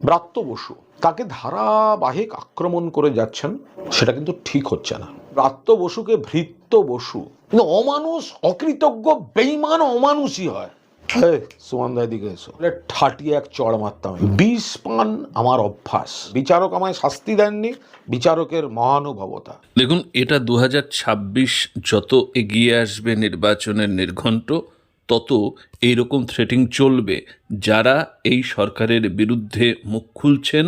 ব্রাত্য বসু তাকে ধারাবাহিক আক্রমণ করে যাচ্ছেন সেটা কিন্তু ঠিক হচ্ছে না। ব্রাত্য বসুকে ভৃত্য বসু কিন্তু অমানুষ অকৃতজ্ঞ বেইমান অমানুষই হয়। এই, সুমান দা এদিকে এসো। এক চড় মারতাম বিষ পান আমার অভ্যাস। বিচারক আমায় শাস্তি দেননি বিচারকের মহানুভবতা। দেখুন এটা দু হাজার ছাব্বিশ যত এগিয়ে আসবে নির্বাচনের নির্ঘণ্ট তত এইরকম থ্রেটিং চলবে। যারা এই সরকারের বিরুদ্ধে মুখ খুলছেন,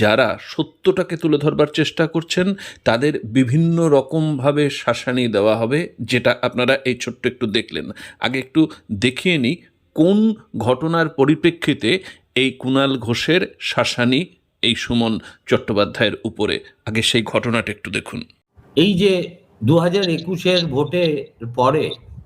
যারা সত্যটাকে তুলে ধরবার চেষ্টা করছেন, তাদের বিভিন্ন রকমভাবে শাসানি দেওয়া হবে, যেটা আপনারা এই ছোট্ট একটু দেখলেন। আগে একটু দেখিয়ে নিই, কোন ঘটনার পরিপ্রেক্ষিতে এই কুণাল ঘোষের শাসানি এই সুমন চট্টোপাধ্যায়ের উপরে? আগে সেই ঘটনাটা একটু দেখুন। এই যে দু হাজার একুশের ভোটের পরে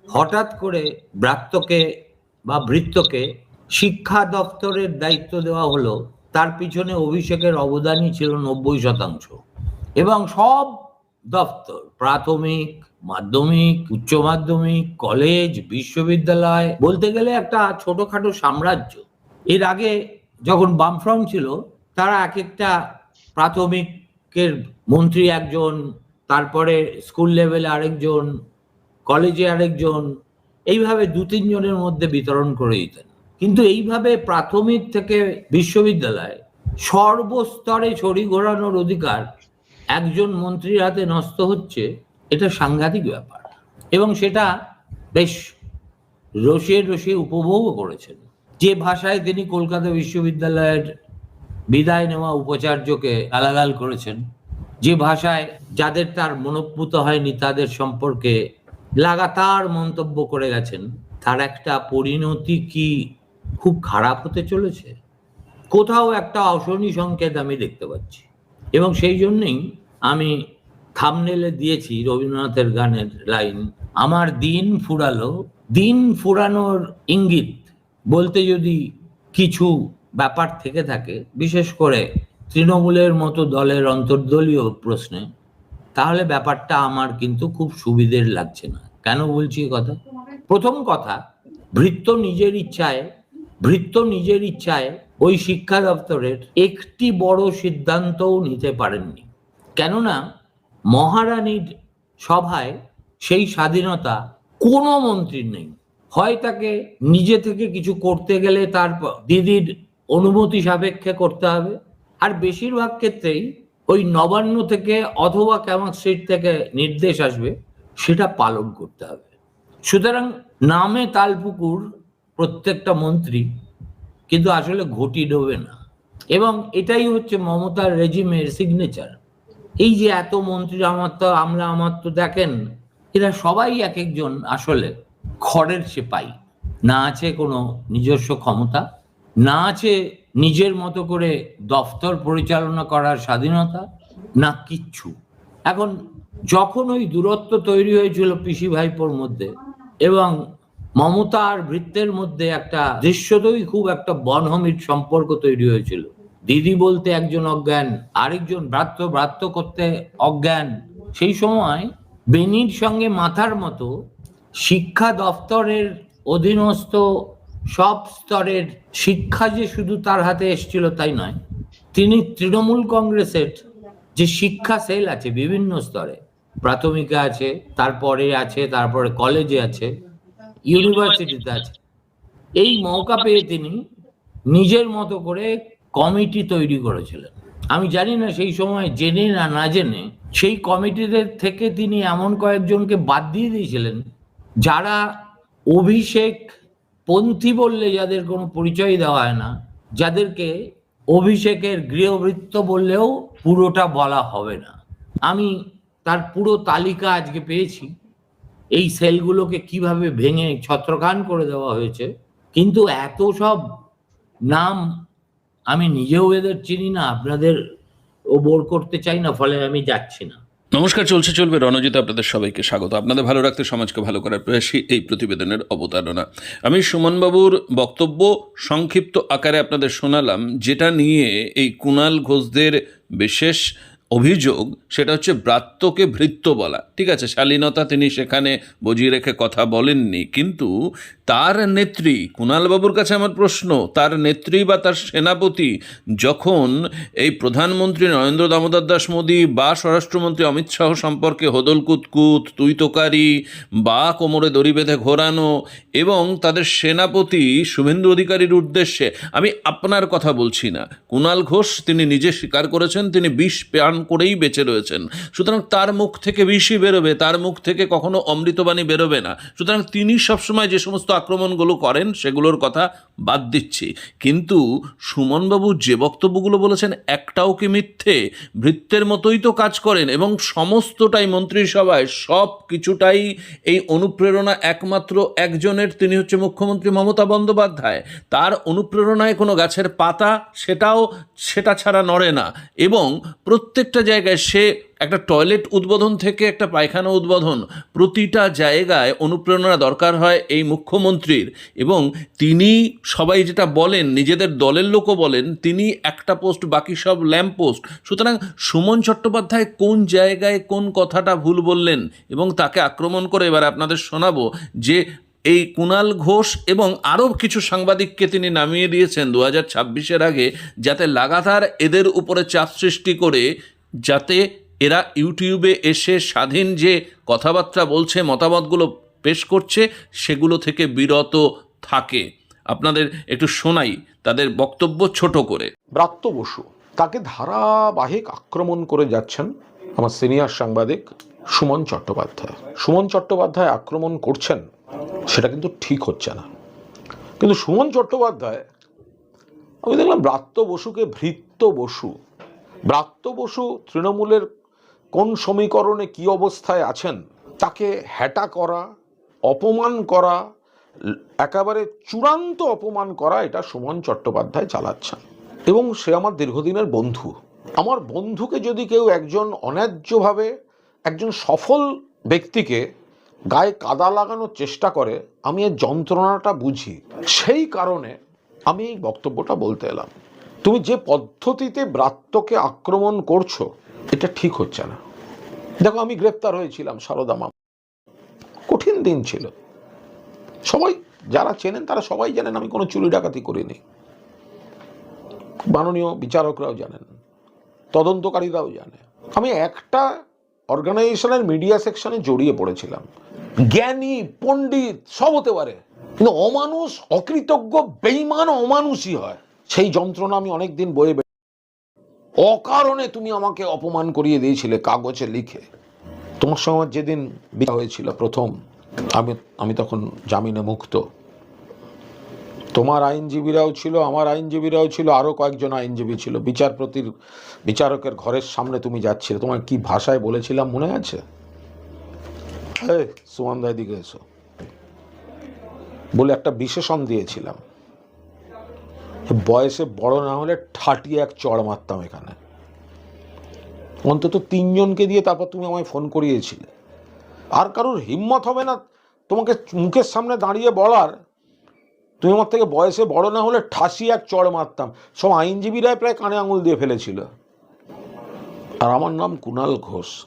হঠাৎ করে ব্রাত্যকে বা বৃত্তকে শিক্ষা দপ্তরের দায়িত্ব দেওয়া হলো। তার পিছনে অভিষেকের অবদানই ছিল নব্বই শতাংশ। এবং সব দপ্তর, প্রাথমিক, মাধ্যমিক, উচ্চ মাধ্যমিক, কলেজ, বিশ্ববিদ্যালয় বলতে গেলে একটা ছোটখাটো সাম্রাজ্য। এর আগে যখন বামফ্রন্ট ছিল, তারা এক একটা প্রাথমিকের মন্ত্রী একজন, তারপরে স্কুল লেভেলে আরেকজন কলেজে আরেকজন, এইভাবে দু তিনজনের মধ্যে বিতরণ করে দিতেন। কিন্তু এইভাবে প্রাথমিক থেকে বিশ্ববিদ্যালয় সর্বস্তরে ছড়ি ঘোরানোর অধিকার একজন মন্ত্রীর হাতে নষ্ট হচ্ছে, এটা সাংঘাতিক ব্যাপার। এবং সেটা বেশ রসিয়ে রসিয়ে উপভোগও করেছেন। যে ভাষায় তিনি কলকাতা বিশ্ববিদ্যালয়ের বিদায় নেওয়া উপাচার্যকে গালাগাল করেছেন, যে ভাষায় যাদের তার মনোভূত হয়নি তাদের সম্পর্কে লাগাতার মন্তব্য করে গেছেন, তার একটা পরিণতি কি খুব খারাপ হতে চলেছে? কোথাও একটা অশনি সংকেত আমি দেখতে পাচ্ছি। এবং সেই জন্যই আমি থামনেলে দিয়েছি রবীন্দ্রনাথের গানের লাইন আমার দিন ফুরালো, দিন ফুরানোর ইঙ্গিত। বলতে যদি কিছু ব্যাপার থেকে থাকে, বিশেষ করে তৃণমূলের মতো দলের অন্তর্দলীয় প্রশ্নে, তাহলে ব্যাপারটা আমার কিন্তু খুব সুবিধের লাগছে না। কেন বলছি কথা? প্রথম কথা, ভৃত্য নিজের ইচ্ছায়, ভৃত্য নিজের ইচ্ছায় ওই শিক্ষা দপ্তরের একটি বড় সিদ্ধান্তও নিতে পারেননি। কেননা মহারানীর সভায় সেই স্বাধীনতা কোনো মন্ত্রীর নেই। হয় তাকে নিজে থেকে কিছু করতে গেলে তার দিদির অনুমতি সাপেক্ষে করতে হবে। আর বেশিরভাগ ক্ষেত্রেই ওই নবান্ন থেকে অথবা ক্যামাক সিট থেকে নির্দেশ আসবে সেটা পালন করতে হবে। সুতরাং নামে তালপুকুর প্রত্যেকটা মন্ত্রী, কিন্তু আসলে ঘটি ডোবে না। এবং এটাই হচ্ছে মমতার রেজিমের সিগনেচার এই যে এত মন্ত্রী, আমার তো আমলা আমার তো দেখেন, এরা সবাই এক একজন আসলে খড়ের সেপাই না আছে কোনো নিজস্ব ক্ষমতা, না আছে নিজের মতো করে দফতর পরিচালনা করার স্বাধীনতা, না কিচ্ছু। এখন যখন ওই দূরত্ব তৈরি হয়েছিল পিসি ভাইপোর মধ্যে এবং মমতা আর বৃত্তের মধ্যে একটা দৃশ্যতই খুব একটা বনহমির সম্পর্ক তৈরি হয়েছিল। দিদি বলতে একজন অজ্ঞান, আরেকজন ব্রাত্য ব্রাত্য করতে অজ্ঞান। সেই সময় বেনির সঙ্গে মাথার মতো শিক্ষা দপ্তরের অধীনস্থ সব স্তরের শিক্ষা যে শুধু তার হাতে এসেছিল তাই নয়, তিনি তৃণমূল কংগ্রেসের যে শিক্ষা সেল আছে বিভিন্ন স্তরে, প্রাথমিকে আছে, তারপরে আছে, তারপরে কলেজে আছে, ইউনিভার্সিটিতে আছে। এই মৌকা পেয়ে তিনি নিজের মতো করে কমিটি তৈরি করেছিলেন। আমি জানি না সেই সময় জেনে না না জেনে সেই কমিটিদের থেকে তিনি এমন কয়েকজনকে বাদ দিয়ে দিয়েছিলেন যারা অভিষেক পন্থী বললে যাদের কোনো পরিচয় দেওয়া হয় না, যাদেরকে অভিষেকের গৃহবৃত্ত বললেও পুরোটা বলা হবে না। আমি তার পুরো তালিকা আজকে পেয়েছি। এই সেলগুলোকে কীভাবে ভেঙে ছত্রখান করে দেওয়া হয়েছে। কিন্তু এত সব নাম আমি নিজেও এদের চিনি না, আপনাদের ও বোর করতে চাই না, ফলে আমি যাচ্ছি না। নমস্কার, চলছে, চলবে রণজিৎ, আপনাদের সবাইকে স্বাগত। আপনাদের ভালো রাখতে সমাজকে ভালো করার প্রয়াসী এই প্রতিবেদনের অবতারণা। আমি সুমনবাবুর বক্তব্য সংক্ষিপ্ত আকারে আপনাদের শোনালাম, যেটা নিয়ে এই কুণাল ঘোষদের বিশেষ অভিযোগ, সেটা হচ্ছে ব্রাত্যকে ভৃত্য বলা। ঠিক আছে, শালীনতা তিনি সেখানে বজিয়ে রেখে কথা বলেননি, কিন্তু তার নেত্রী, কুণালবাবুর কাছে আমার প্রশ্ন, তার নেত্রী বা তার সেনাপতি যখন এই প্রধানমন্ত্রী নরেন্দ্র দামোদর দাস মোদী বা স্বরাষ্ট্রমন্ত্রী অমিত শাহ সম্পর্কে হোদল কুতকুত তুই তোকারি বা কোমরে দড়ি বেঁধে ঘোরানো এবং তাদের সেনাপতি শুভেন্দু অধিকারীর উদ্দেশ্যে, আমি আপনার কথা বলছি না। কুণাল ঘোষ তিনি নিজে স্বীকার করেছেন, তিনি বিষ পান করেই বেঁচে রয়েছেন। সুতরাং তার মুখ থেকে বিষই বেরোবে, তার মুখ থেকে কখনো অমৃতবাণী বেরোবে না। সুতরাং তিনি সবসময় যে সমস্ত আক্রমণগুলো করেন, সেগুলোর কথা বাদ দিচ্ছি। কিন্তু সুমনবাবু যে বক্তব্যগুলো বলেছেন, একটাও কি মিথ্যে? ভৃত্যের মতোই তো কাজ করেন এবং সমস্তটাই মন্ত্রিসভায় সব কিছুটাই এই অনুপ্রেরণা একমাত্র একজনের, তিনি হচ্ছে মুখ্যমন্ত্রী মমতা বন্দ্যোপাধ্যায়। তার অনুপ্রেরণায় কোনো গাছের পাতা, সেটাও, সেটা ছাড়া নড়ে না। এবং প্রত্যেকটা জায়গায় সে একটা টয়লেট উদ্বোধন থেকে একটা পায়খানা উদ্বোধন প্রতিটা জায়গায় অনুপ্রেরণা দরকার হয় এই মুখ্যমন্ত্রীর। এবং তিনি সবাই যেটা বলেন, নিজেদের দলের লোকও বলেন, তিনি একটা পোস্ট, বাকি সব ল্যাম্প পোস্ট। সুতরাং সুমন চট্টোপাধ্যায় কোন জায়গায় কোন কথাটা ভুল বললেন এবং তাকে আক্রমণ করে এবার আপনাদের শোনাবো যে এই কুণাল ঘোষ এবং আরও কিছু সাংবাদিককে তিনি নামিয়ে দিয়েছেন দু হাজার ছাব্বিশের আগে, যাতে লাগাতার এদের উপরে চাপ সৃষ্টি করে যাতে এরা ইউটিউবে এসে স্বাধীন যে কথাবার্তা বলছে, মতামতগুলো পেশ করছে, সেগুলো থেকে বিরত থাকে। আপনাদের একটু শোনাই তাদের বক্তব্য ছোট করে। ব্রাত্য বসু, তাকে ধারাবাহিক আক্রমণ করে যাচ্ছেন আমার সিনিয়র সাংবাদিক সুমন চট্টোপাধ্যায়। সুমন চট্টোপাধ্যায় আক্রমণ করছেন, সেটা কিন্তু ঠিক হচ্ছে না। কিন্তু সুমন চট্টোপাধ্যায়, আমি দেখলাম ব্রাত্য বসুকে ভৃত্য বসু ব্রাত্য বসু তৃণমূলের কোন সমীকরণে কি অবস্থায় আছেন? তাকে হ্যাটা করা, অপমান করা, একেবারে চূড়ান্ত অপমান করা এটা সুমন চট্টোপাধ্যায় চালাচ্ছেন। এবং সে আমার দীর্ঘদিনের বন্ধু। আমার বন্ধুকে যদি কেউ একজন অন্যায্যভাবে, একজন সফল ব্যক্তিকে গায়ে কাদা লাগানোর চেষ্টা করে, আমি এর যন্ত্রণাটা বুঝি। সেই কারণে আমি এই বক্তব্যটা বলতে এলাম। তুমি যে পদ্ধতিতে ব্রাত্যকে আক্রমণ করছ, এটা ঠিক হচ্ছে না। দেখো, আমি গ্রেপ্তার হয়েছিলাম সারদা মাম। কঠিন দিন ছিল। সবাই যারা চেনেন, তারা সবাই জানেন, আমি কোনো চুরি ডাকাতি করিনি। মাননীয় বিচারকরাও জানেন, তদন্তকারীরাও জানে আমি একটা অর্গানাইজেশনের মিডিয়া সেকশনে জড়িয়ে পড়েছিলাম। জ্ঞানী, পণ্ডিত, সব হতে পারে। কিন্তু অমানুষ, অকৃতজ্ঞ বেইমান অমানুষই হয়। সেই যন্ত্রণা আমি অনেকদিন বয়ে বে- অকারণে তুমি আমাকে অপমান করিয়ে দিয়েছিলে কাগজে লিখে। তোমার সঙ্গে আমার যেদিন বিয়ে হয়েছিল প্রথম, আমি আমি তখন জামিনে মুক্ত। তোমার আইনজীবীরাও ছিল, আমার আইনজীবীরাও ছিল আরও কয়েকজন আইনজীবী ছিল। বিচারপতির, বিচারকের ঘরের সামনে তুমি যাচ্ছিলে। তোমার কি ভাষায় বলেছিলাম মনে আছে? সুমান দায় দিকে এসো। বলে একটা বিশেষণ দিয়েছিলাম। বয়সে বড় না হলে ঠাটিয়ে এক চড় মারতাম এখানে। অন্তত তিনজনকে দিয়ে তারপর তুমি আমায় ফোন করিয়েছিলে। আর কারোর হিম্মত হবে না তোমাকে মুখের সামনে দাঁড়িয়ে বলার। তুমি আমার থেকে বয়সে বড় না হলে ঠাসি এক চড় মারতাম। সব আইনজীবীরাই প্রায় কানে আঙুল দিয়ে ফেলেছিল। আর আমার নাম কুণাল ঘোষ।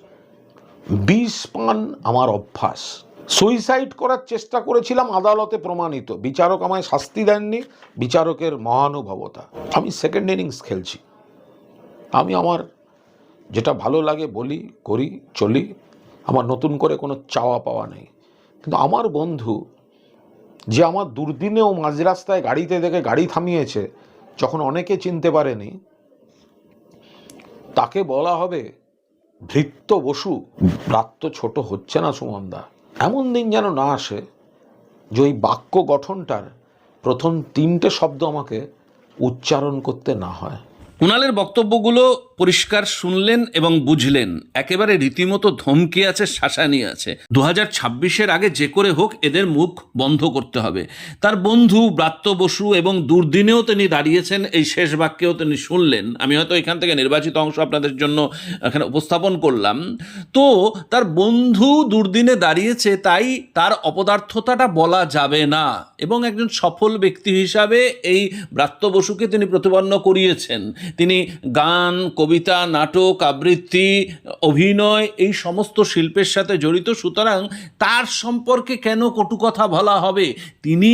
বিষ পান আমার অভ্যাস। সুইসাইড করার চেষ্টা করেছিলাম আদালতে প্রমাণিত। বিচারক আমায় শাস্তি দেননি, বিচারকের মহানুভবতা। আমি সেকেন্ড ইনিংস খেলছি। আমি আমার যেটা ভালো লাগে বলি, করি, চলি, আমার নতুন করে কোনো চাওয়া পাওয়া নেই। কিন্তু আমার বন্ধু যে আমার দুর্দিনেও মাঝ রাস্তায় গাড়িতে দেখে গাড়ি থামিয়েছে, যখন অনেকে চিনতে পারেনি, তাকে বলা হবে ভৃত্য বসু ব্রাত্য ছোট হচ্ছে না সুমনদা। এমন দিন যেন না আসে যে ওই বাক্য গঠনটার প্রথম তিনটে শব্দ আমাকে উচ্চারণ করতে না হয়। কুণালের বক্তব্যগুলো পরিষ্কার শুনলেন এবং বুঝলেন। একেবারে রীতিমতো ধমকে আছে, শাসানি আছে। দু হাজার ছাব্বিশের আগে যে করে হোক এদের মুখ বন্ধ করতে হবে। তার বন্ধু, ব্রাত্য বসু এবং দুর্দিনেও তিনি দাঁড়িয়েছেন, এই শেষ বাক্যেও তিনি শুনলেন। আমি হয়তো এখান থেকে নির্বাচিত অংশ আপনাদের জন্য এখানে উপস্থাপন করলাম। তো তার বন্ধু দুর্দিনে দাঁড়িয়েছে, তাই তার অপদার্থতাটা বলা যাবে না। এবং একজন সফল ব্যক্তি হিসাবে এই ব্রাত্য বসুকে তিনি প্রতিপন্ন করিয়েছেন। তিনি গান কবিতা কবিতা, নাটক, আবৃত্তি, অভিনয়, এই সমস্ত শিল্পের সাথে জড়িত। সুতরাং তার সম্পর্কে কেন কটু কথা বলা হবে? তিনি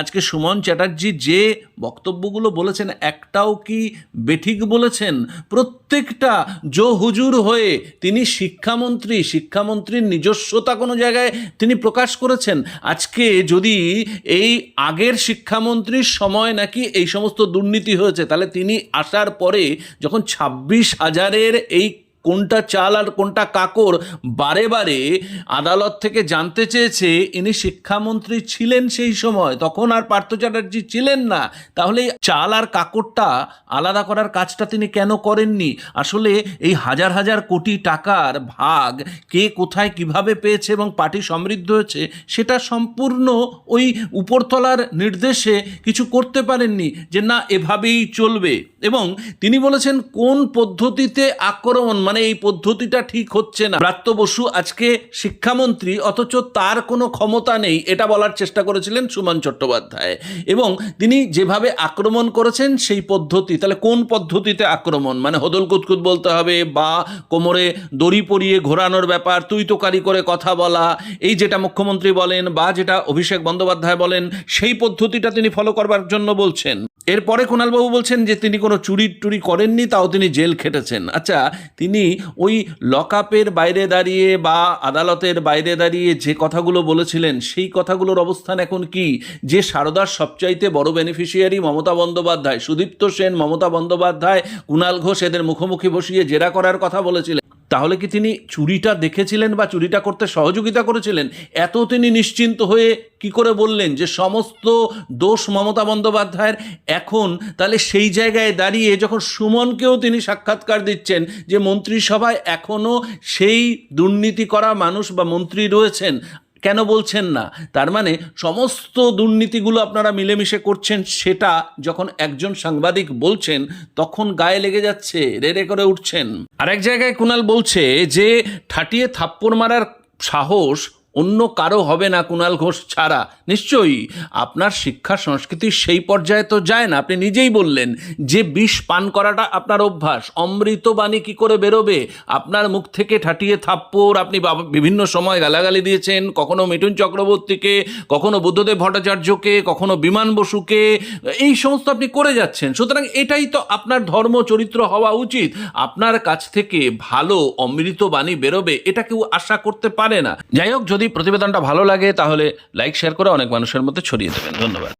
আজকে সুমন চ্যাটার্জি যে বক্তব্যগুলো বলেছেন, একটাও কি বেঠিক বলেছেন? প্রত্যেকটা জো হুজুর হয়ে তিনি শিক্ষামন্ত্রী, শিক্ষামন্ত্রীর নিজস্বতা কোনো জায়গায় তিনি প্রকাশ করেছেন। আজকে যদি এই আগের শিক্ষামন্ত্রীর সময় নাকি এই সমস্ত দুর্নীতি হয়েছে, তাহলে তিনি আসার পরে যখন ছাব্বিশ হাজারের এই কোনটা চাল আর কোনটা কাকর? বারে বারে আদালত থেকে জানতে চেয়েছে, ইনি শিক্ষামন্ত্রী ছিলেন সেই সময়। তখন আর পার্থ চ্যাটার্জি ছিলেন না। তাহলে চাল আর কাকরটা আলাদা করার কাজটা তিনি কেন করেননি? আসলে এই হাজার হাজার কোটি টাকার ভাগ কে কোথায় কীভাবে পেয়েছে এবং পার্টি সমৃদ্ধ হয়েছে, সেটা সম্পূর্ণ ওই উপরতলার নির্দেশে কিছু করতে পারেননি যে না, এভাবেই চলবে। এবং তিনি বলেছেন, কোন পদ্ধতিতে আক্রমণ মানে এই পদ্ধতিটা ঠিক হচ্ছে না। ব্রাত্য বসু আজকে শিক্ষামন্ত্রী, অথচ তার কোনো ক্ষমতা নেই, এটা বলার চেষ্টা করেছিলেন সুমন চট্টোপাধ্যায়। এবং তিনি যেভাবে আক্রমণ করেছেন, সেই পদ্ধতি, তাহলে কোন পদ্ধতিতে আক্রমণ? মানে হদল কুতকুত বলতে হবে, বা কোমরে দড়ি পরিয়ে ঘোরানোর ব্যাপার, তুই তোকারি করে কথা বলা, এই যেটা মুখ্যমন্ত্রী বলেন, বা যেটা অভিষেক বন্দ্যোপাধ্যায় বলেন, সেই পদ্ধতিটা তিনি ফলো করবার জন্য বলছেন। এরপরে কুণালবাবু বলছেন যে তিনি কোনো চুরি টুরি করেননি, তাও তিনি জেল খেটেছেন। আচ্ছা তিনি ওই লকআপের বাইরে দাঁড়িয়ে বা আদালতের বাইরে দাঁড়িয়ে যে কথাগুলো বলেছিলেন, সেই কথাগুলোর অবস্থান এখন কি? যে সারদার সবচাইতে বড় বেনিফিশিয়ারি মমতা বন্দ্যোপাধ্যায়, সুদীপ্ত সেন মমতা বন্দ্যোপাধ্যায়, কুণাল ঘোষ এদের মুখোমুখি বসিয়ে জেরা করার কথা বলেছিলেন। তাহলে কি তিনি চুরিটা দেখেছিলেন বা চুরিটা করতে সহযোগিতা করেছিলেন? এত তিনি নিশ্চিন্ত হয়ে কি করে বললেন যে সমস্ত দোষ মমতা বন্দ্যোপাধ্যায়ের এখন তাহলে সেই জায়গায় দাঁড়িয়ে যখন সুমনকেও তিনি সাক্ষাৎকার দিচ্ছেন যে মন্ত্রিসভায় এখনও সেই দুর্নীতি করা মানুষ বা মন্ত্রী রয়েছেন কেন বলছেন না? তার মানে সমস্ত দুর্নীতিগুলো আপনারা মিলেমিশে করছেন সেটা যখন একজন সাংবাদিক বলছেন, তখন গায়ে লেগে যাচ্ছে রেড়ে করে উঠছেন। আরেক জায়গায় কুনাল বলছে যে, ঠাটিয়ে থাপ্পড় মারার সাহস অন্য কারও হবে না কুণাল ঘোষ ছাড়া। নিশ্চয়ই আপনার শিক্ষা সংস্কৃতি সেই পর্যায়ে তো যায় না। আপনি নিজেই বললেন যে বিষ পান করাটা আপনার অভ্যাস। অমৃত বাণী কী করে বেরোবে? আপনার মুখ থেকে ঠাটিয়ে থাপ্পড় আপনি বিভিন্ন সময় গালাগালি দিয়েছেন। কখনো মিঠুন চক্রবর্তীকে, কখনো বুদ্ধদেব ভট্টাচার্যকে, কখনো বিমান বসুকে। এই সমস্ত আপনি করে যাচ্ছেন। সুতরাং এটাই তো আপনার ধর্ম চরিত্র হওয়া উচিত। আপনার কাছ থেকে ভালো অমৃত বাণী বেরোবে, এটা কেউ আশা করতে পারে না। যাই হোক যদি প্রতিবেদনটা ভালো লাগে তাহলে লাইক শেয়ার করে অনেক মানুষের মধ্যে ছড়িয়ে দেবেন। ধন্যবাদ।